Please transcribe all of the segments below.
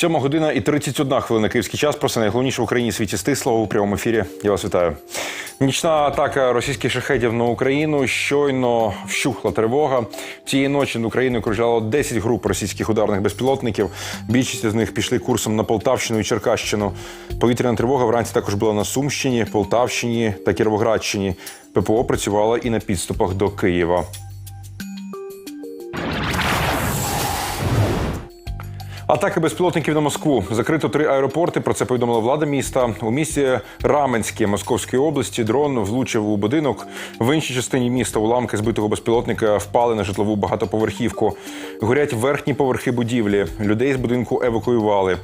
Сьома година і 31 хвилина київський час. Про це найголовніше в Україні світі стисло у прямому ефірі. Я вас вітаю. Нічна атака російських шахедів на Україну. Щойно вщухла тривога. Цієї ночі над Україною кружляло 10 груп російських ударних безпілотників. Більшість з них пішли курсом на Полтавщину і Черкащину. Повітряна тривога вранці також була на Сумщині, Полтавщині та Кіровоградщині. ППО працювала і на підступах до Києва. Атаки безпілотників на Москву. Закрито три аеропорти. Про це повідомила влада міста. У місті Раменське Московської області дрон влучив у будинок. В іншій частині міста уламки збитого безпілотника впали на житлову багатоповерхівку. Горять верхні поверхи будівлі. Людей з будинку евакуювали.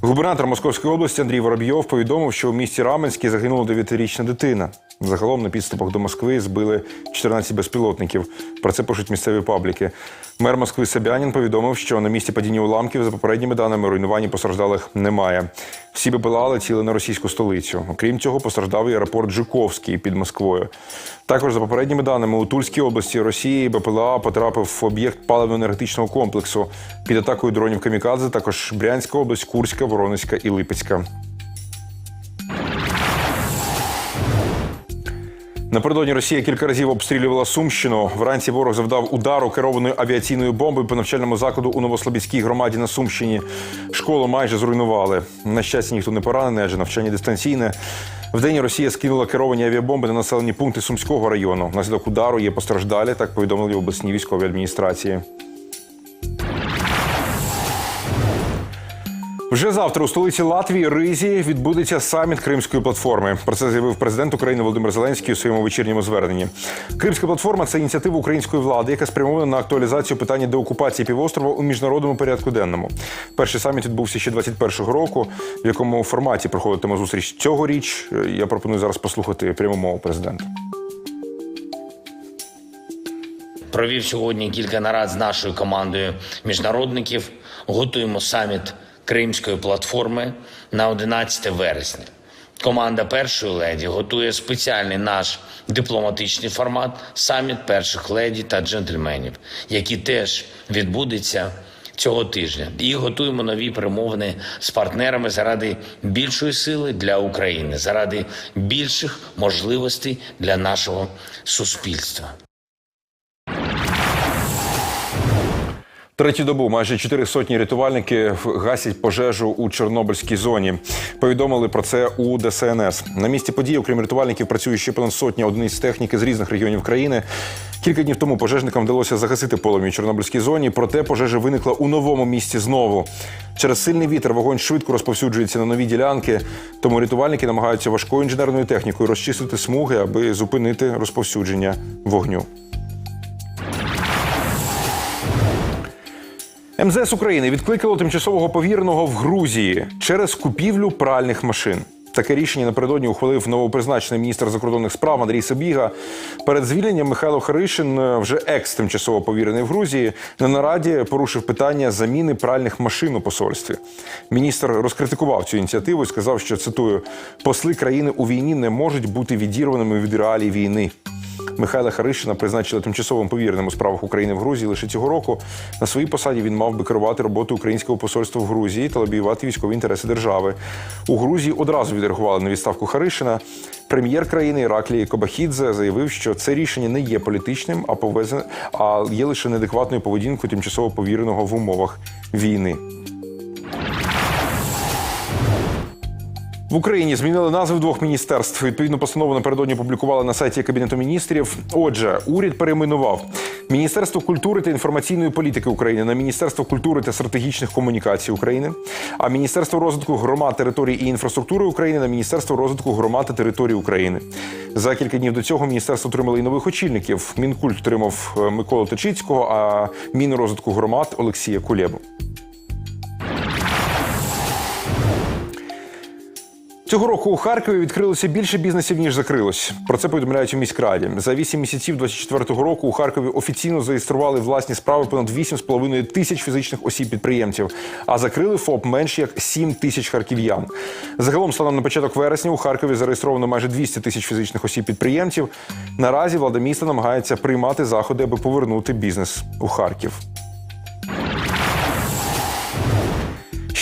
Губернатор Московської області Андрій Воробйов повідомив, що у місті Раменське загинула 9-річна дитина. Загалом на підступах до Москви збили 14 безпілотників. Про це пишуть місцеві пабліки. Мер Москви Собянін повідомив, що на місці падіння уламків за попередніми даними руйнувань постраждалих немає. Всі БПЛА летіли на російську столицю. Окрім цього, постраждав і аеропорт Жуковський під Москвою. Також за попередніми даними у Тульській області Росії БПЛА потрапив в об'єкт паливно-енергетичного комплексу під атакою дронів Камікадзе. Також Брянська область, Курська, Воронезька і Липецька. Напередодні Росія кілька разів обстрілювала Сумщину. Вранці ворог завдав удару керованою авіаційною бомбою по навчальному закладу у Новослобідській громаді на Сумщині. Школу майже зруйнували. На щастя, ніхто не поранений, адже навчання дистанційне. Вдень Росія скинула керовані авіабомби на населені пункти Сумського району. Наслідок удару є постраждалі, так повідомили в обласній військовій адміністрації. Вже завтра у столиці Латвії Ризі відбудеться саміт Кримської платформи. Про це заявив президент України Володимир Зеленський у своєму вечірньому зверненні. Кримська платформа це ініціатива української влади, яка спрямована на актуалізацію питання деокупації півострова у міжнародному порядку денному. Перший саміт відбувся ще 21-го року. В якому форматі проходитиме зустріч цьогоріч. Я пропоную зараз послухати пряму мову президента. Провів сьогодні кілька нарад з нашою командою міжнародників. Готуємо саміт Кримської платформи на 11 вересня. Команда першої леді готує спеціальний наш дипломатичний формат саміт перших леді та джентльменів, який теж відбудеться цього тижня. І готуємо нові перемовини з партнерами заради більшої сили для України, заради більших можливостей для нашого суспільства. Третю добу майже чотири сотні рятувальники гасять пожежу у Чорнобильській зоні. Повідомили про це у ДСНС. На місці події, окрім рятувальників, працює ще понад сотня одиниць техніки з різних регіонів країни. Кілька днів тому пожежникам вдалося загасити полум'я у Чорнобильській зоні, проте пожежа виникла у новому місці знову. Через сильний вітер вогонь швидко розповсюджується на нові ділянки, тому рятувальники намагаються важкою інженерною технікою розчистити смуги, аби зупинити розповсюдження вогню. МЗС України відкликало тимчасового повіреного в Грузії через купівлю пральних машин. Таке рішення напередодні ухвалив новопризначений міністр закордонних справ Андрій Сабіга. Перед звільненням Михайло Харишин, вже екс тимчасово повірений в Грузії, на нараді порушив питання заміни пральних машин у посольстві. Міністр розкритикував цю ініціативу і сказав, що цитую: посли країни у війні не можуть бути відірваними від реалій війни. Михайла Харишина призначили тимчасовим повіреним у справах України в Грузії лише цього року. На своїй посаді він мав би керувати роботою українського посольства в Грузії та лобіювати військові інтереси держави. У Грузії одразу відреагували на відставку Харишина. Прем'єр країни Іраклій Кобахідзе заявив, що це рішення не є політичним, а повезене, а є лише неадекватною поведінкою тимчасово повіреного в умовах війни. В Україні змінили назви двох міністерств. Відповідну постанову напередодні опублікували на сайті Кабінету міністрів. Отже, уряд перейменував Міністерство культури та інформаційної політики України на Міністерство культури та стратегічних комунікацій України, а Міністерство розвитку громад, територій і інфраструктури України на Міністерство розвитку громад та територій України. За кілька днів до цього міністерство отримало і нових очільників. Мінкульт отримав е, Миколу Точицького, а Мінрозвитку громад Олексія Кулєбу. Цього року у Харкові відкрилося більше бізнесів ніж закрилось. Про це повідомляють у міськраді. За 8 місяців 24-го року у Харкові офіційно зареєстрували власні справи понад 8,5 тисяч фізичних осіб підприємців, а закрили ФОП менш як 7 тисяч харків'ян. Загалом, станом на початок вересня, у Харкові зареєстровано майже 200 тисяч фізичних осіб підприємців. Наразі влада міста намагається приймати заходи, аби повернути бізнес у Харків.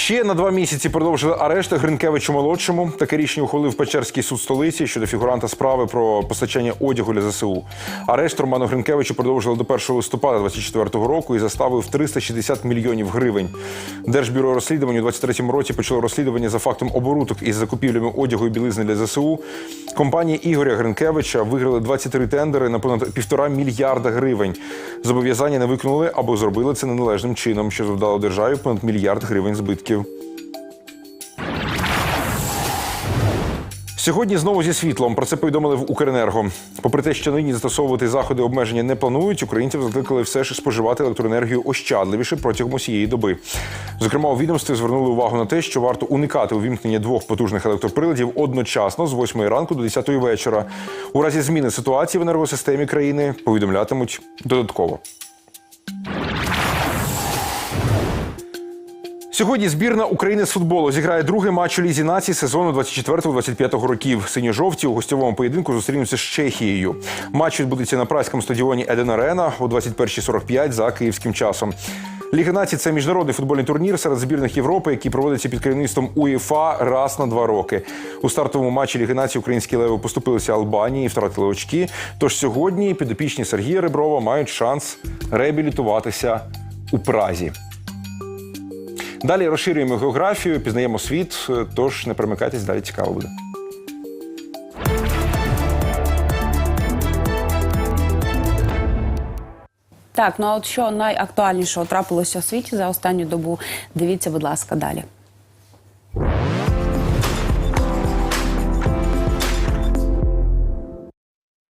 Ще на два місяці продовжили арешти Гринкевичу молодшому. Таке рішення ухвалив Печерський суд столиці щодо фігуранта справи про постачання одягу для ЗСУ. Арешт Роману Гринкевичу продовжили до 1 листопада 2024 року і заставив 360 мільйонів гривень. Держбюро розслідувань у 2023 році почало розслідування за фактом оборудок із закупівлями одягу і білизни для ЗСУ. Компанії Ігоря Гринкевича виграли 23 тендери на понад півтора мільярда гривень. Зобов'язання не виконали або зробили це неналежним чином, що завдало державі понад мільярд гривень збитків. Сьогодні знову зі світлом. Про це повідомили в Укренерго. Попри те, що нині застосовувати заходи обмеження не планують, українців закликали все ж споживати електроенергію ощадливіше протягом усієї доби. Зокрема, у відомстві звернули увагу на те, що варто уникати увімкнення двох потужних електроприладів одночасно з 8 ранку до 10 вечора. У разі зміни ситуації в енергосистемі країни повідомлятимуть додатково. Сьогодні збірна України з футболу зіграє другий матч у лізі націй сезону 24-25 років. Синьо-жовті у гостьовому поєдинку зустрінуться з Чехією. Матч відбудеться на прайському стадіоні Еден Арена о 21.45 за київським часом. Ліга націй це міжнародний футбольний турнір серед збірних Європи, який проводиться під керівництвом УЄФА раз на два роки. У стартовому матчі Ліги націй українські леви поступилися Албанії і втратили очки. Тож сьогодні підопічні Сергія Реброва мають шанс реабілітуватися у Празі. Далі розширюємо географію, пізнаємо світ, тож не перемикайтесь, далі цікаво буде. Так, ну а от що найактуальнішого трапилося у світі за останню добу? Дивіться, будь ласка, далі.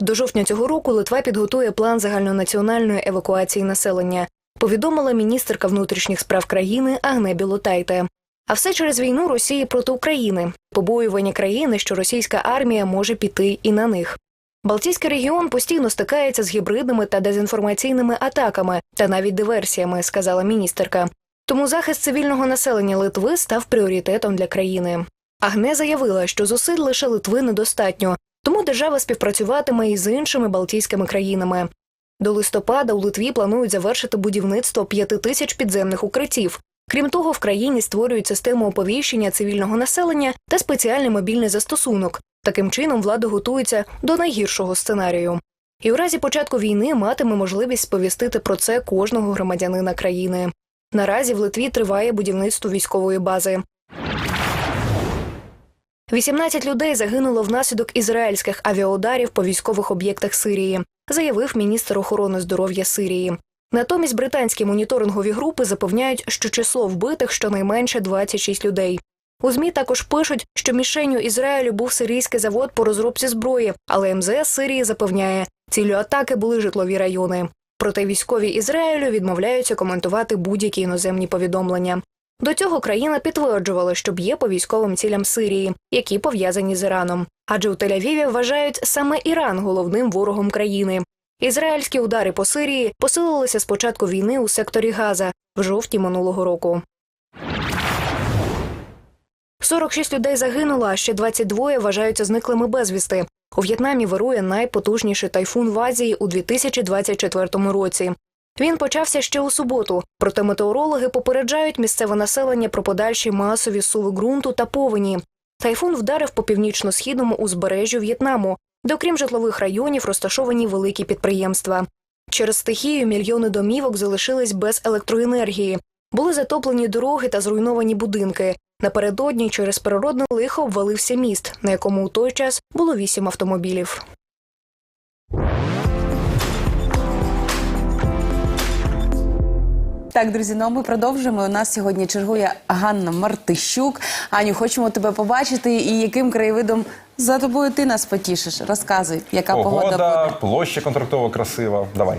До жовтня цього року Литва підготує план загальнонаціональної евакуації населення, повідомила міністерка внутрішніх справ країни Агне Білотайте. А все через війну Росії проти України, побоювання країни, що російська армія може піти і на них. Балтійський регіон постійно стикається з гібридними та дезінформаційними атаками та навіть диверсіями, сказала міністерка. Тому захист цивільного населення Литви став пріоритетом для країни. Агне заявила, що зусиль лише Литви недостатньо, тому держава співпрацюватиме і з іншими балтійськими країнами. До листопада у Литві планують завершити будівництво п'яти тисяч підземних укриттів. Крім того, в країні створюють систему оповіщення цивільного населення та спеціальний мобільний застосунок. Таким чином влада готується до найгіршого сценарію. І у разі початку війни матиме можливість сповістити про це кожного громадянина країни. Наразі в Литві триває будівництво військової бази. 18 людей загинуло внаслідок ізраїльських авіаударів по військових об'єктах Сирії, заявив міністр охорони здоров'я Сирії. Натомість британські моніторингові групи запевняють, що число вбитих щонайменше 26 людей. У змі також пишуть, що мішенню Ізраїлю був сирійський завод по розробці зброї, але МЗС Сирії запевняє, ціллю атаки були житлові райони. Проте військові Ізраїлю відмовляються коментувати будь-які іноземні повідомлення. До цього країна підтверджувала, що б'є по військовим цілям Сирії, які пов'язані з Іраном. Адже у Тель-Авіві вважають саме Іран головним ворогом країни. Ізраїльські удари по Сирії посилилися з початку війни у секторі Газа в жовтні минулого року. 46 людей загинуло, а ще 22 вважаються зниклими безвісти. У В'єтнамі вирує найпотужніший тайфун в Азії у 2024 році. Він почався ще у суботу, проте метеорологи попереджають місцеве населення про подальші масові суви ґрунту та повені. Тайфун вдарив по північно-східному узбережжю В'єтнаму, де, окрім житлових районів, розташовані великі підприємства. Через стихію мільйони домівок залишились без електроенергії. Були затоплені дороги та зруйновані будинки. Напередодні через природне лихо обвалився міст, на якому у той час було вісім автомобілів. Так, друзі, ну а ми продовжуємо. У нас сьогодні чергує Ганна Мартищук. Аню, хочемо тебе побачити. І яким краєвидом за тобою ти нас потішиш? Розказуй, яка погода, Погода, буде. площа контрактова красива. Давай.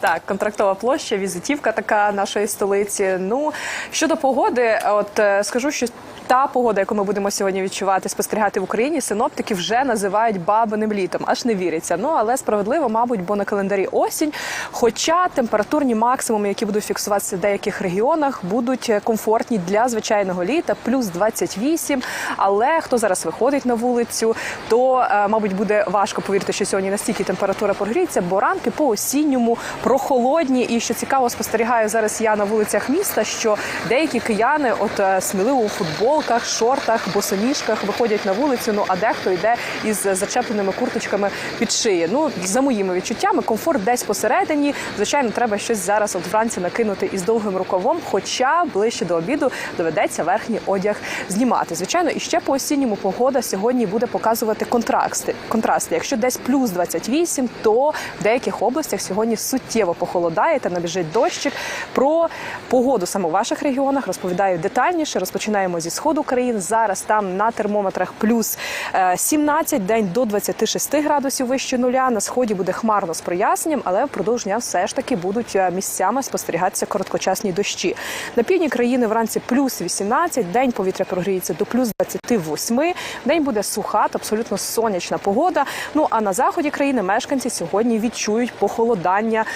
Так, контрактова площа, візитівка така нашої столиці. Ну щодо погоди, от е, скажу, що та погода, яку ми будемо сьогодні відчувати, спостерігати в Україні, синоптики вже називають бабиним літом. Аж не віриться. Ну але справедливо, мабуть, бо на календарі осінь. Хоча температурні максимуми, які будуть фіксуватися в деяких регіонах, будуть е, комфортні для звичайного літа, плюс 28. Але хто зараз виходить на вулицю, то е, мабуть буде важко повірити, що сьогодні настільки температура прогріється, бо ранки по осінньому прохолодні. І що цікаво, спостерігаю зараз я на вулицях міста, що деякі кияни, от е, сміливо у футболках, шортах, босоніжках виходять на вулицю. Ну а дехто йде із зачепленими курточками під шиї. Ну за моїми відчуттями, комфорт десь посередині. Звичайно, треба щось зараз от вранці накинути із довгим рукавом. Хоча ближче до обіду доведеться верхній одяг знімати. Звичайно, і ще по осінньому погода сьогодні буде показувати контрасти. Контрасти. Якщо десь плюс 28, то в деяких областях сьогодні суттєво похолодає та набіжить дощик. Про погоду саме у ваших регіонах розповідаю детальніше. Розпочинаємо зі сходу країн. Зараз там на термометрах плюс е, 17, день до 26 градусів вище нуля. На сході буде хмарно з проясненням, але впродовж дня все ж таки будуть е, місцями спостерігатися короткочасні дощі. На півдні країни вранці плюс 18, день повітря прогріється до плюс 28. День буде суха, та абсолютно сонячна погода. Ну а на заході країни мешканці сьогодні відчують похолодання е,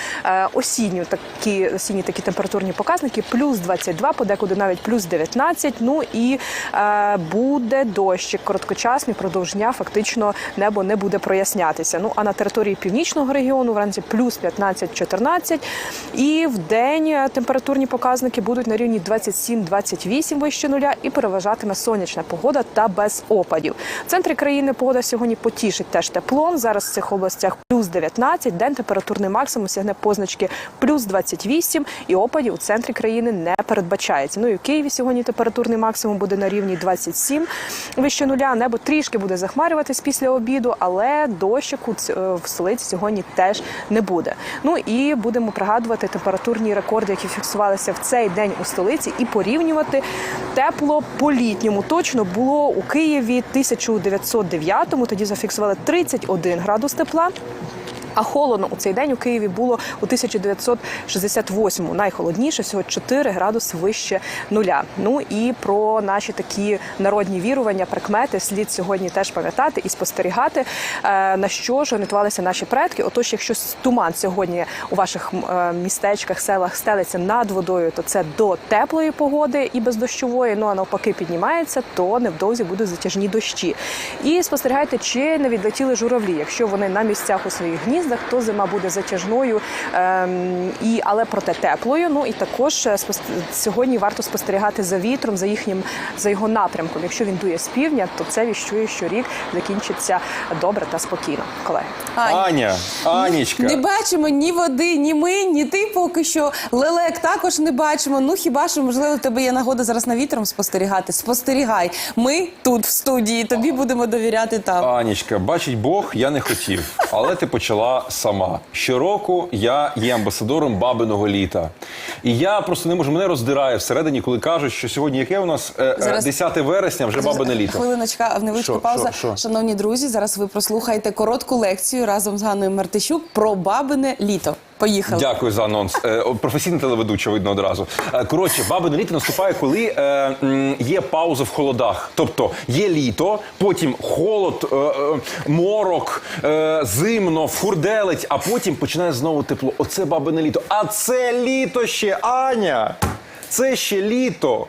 осінню. Такі осінні такі температурні показники, плюс 22, подекуди навіть плюс 19. Ну і е, буде дощик короткочасний, продовж дня фактично небо не буде прояснятися. Ну а на території північного регіону вранці плюс 15-14. І в день е, температурні показники будуть на рівні 27-28 вище нуля і переважатиме сонячна погода та без опадів. В центрі країни погода сьогодні потішить теж теплом. Зараз в цих областях плюс 19, день температурний максимум сягне позначки плюс 28 і опадів у центрі країни не передбачається. Ну і в Києві сьогодні температурний максимум буде на рівні 27 вище нуля. Небо трішки буде захмарюватись після обіду, але дощику е, в столиці сьогодні теж не буде. Ну і будемо пригадувати температурні рекорди, які фіксувалися в цей день у столиці, і порівнювати тепло по літньому. Точно було у Києві 1909-му, Тоді зафіксували 31 градус тепла. А холодно у цей день у Києві було у 1968-му. Найхолодніше, всього 4 градуси вище нуля. Ну і про наші такі народні вірування, прикмети слід сьогодні теж пам'ятати і спостерігати, е, на що ж орієнтувалися наші предки. Отож, якщо туман сьогодні у ваших е, містечках, селах стелиться над водою, то це до теплої погоди і бездощової. Ну а навпаки піднімається, то невдовзі будуть затяжні дощі. І спостерігайте, чи не відлетіли журавлі. Якщо вони на місцях у своїх гніздах, то зима буде затяжною, ем, і але проте теплою. Ну і також е, сьогодні варто спостерігати за вітром, за їхнім за його напрямком. Якщо він дує з півдня, то це віщує, що рік закінчиться добре та спокійно. Колеги. Аня, Анічка. Не бачимо ні води, ні ми, ні ти поки що. Лелек також не бачимо. Ну хіба що можливо у тебе є нагода зараз на вітром спостерігати? Спостерігай. Ми тут в студії. Тобі будемо довіряти там. Анічка, бачить Бог, я не хотів, але ти почала сама. Щороку я є амбасадором бабиного літа. І я просто не можу, мене роздирає всередині, коли кажуть, що сьогодні яке у нас Е, е, Зараз- 10 вересня, вже бабине літо. Хвилиночка, невеличка Що, пауза. що, що? Шановні друзі, зараз ви прослухаєте коротку лекцію разом з Ганною Мартищук про бабине літо. Поїхали. Дякую за анонс. Е, о, Професійна телеведуча, видно одразу. Е, Коротше, бабине літо наступає, коли е, є пауза в холодах. Тобто є літо, потім холод, морок, зимно, фурделить, а потім починає знову тепло. Оце бабине літо. А це літо ще, Аня! Це ще літо.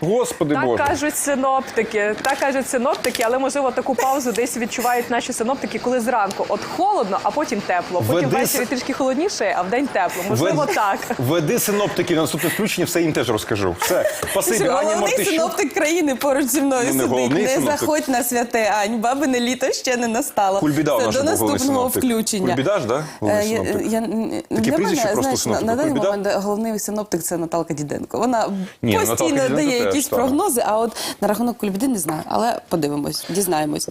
Господи Так Боже. кажуть синоптики, так кажуть синоптики, але можливо таку паузу десь відчувають наші синоптики, коли зранку от холодно, а потім тепло. Потім Веди ввечері с- трішки холодніше, а вдень тепло. Можливо, Вед- так. Веди синоптики на наступне включення, все їм теж розкажу. Все. Спасибі, Аня Головний Мартищук. синоптик країни поруч зі мною Ну, не сидить. головний Не синоптик. заходь на святе Ань. Бабине літо ще не настало. Кульбіда у нас до був головний наступного синоптик. включення. Кульбіда ж, да? Головний Е, я- синоптик. я- н- Таке для прізвище мене, просто знаєш, на, даний Кульбіда? момент головний синоптик це Наталка Діденко. Вона Ні, ну, Наталка постійно Діденко дає теж, якісь прогнози, а от на рахунок Кульбіди не знаю. Але подивимось, дізнаємось.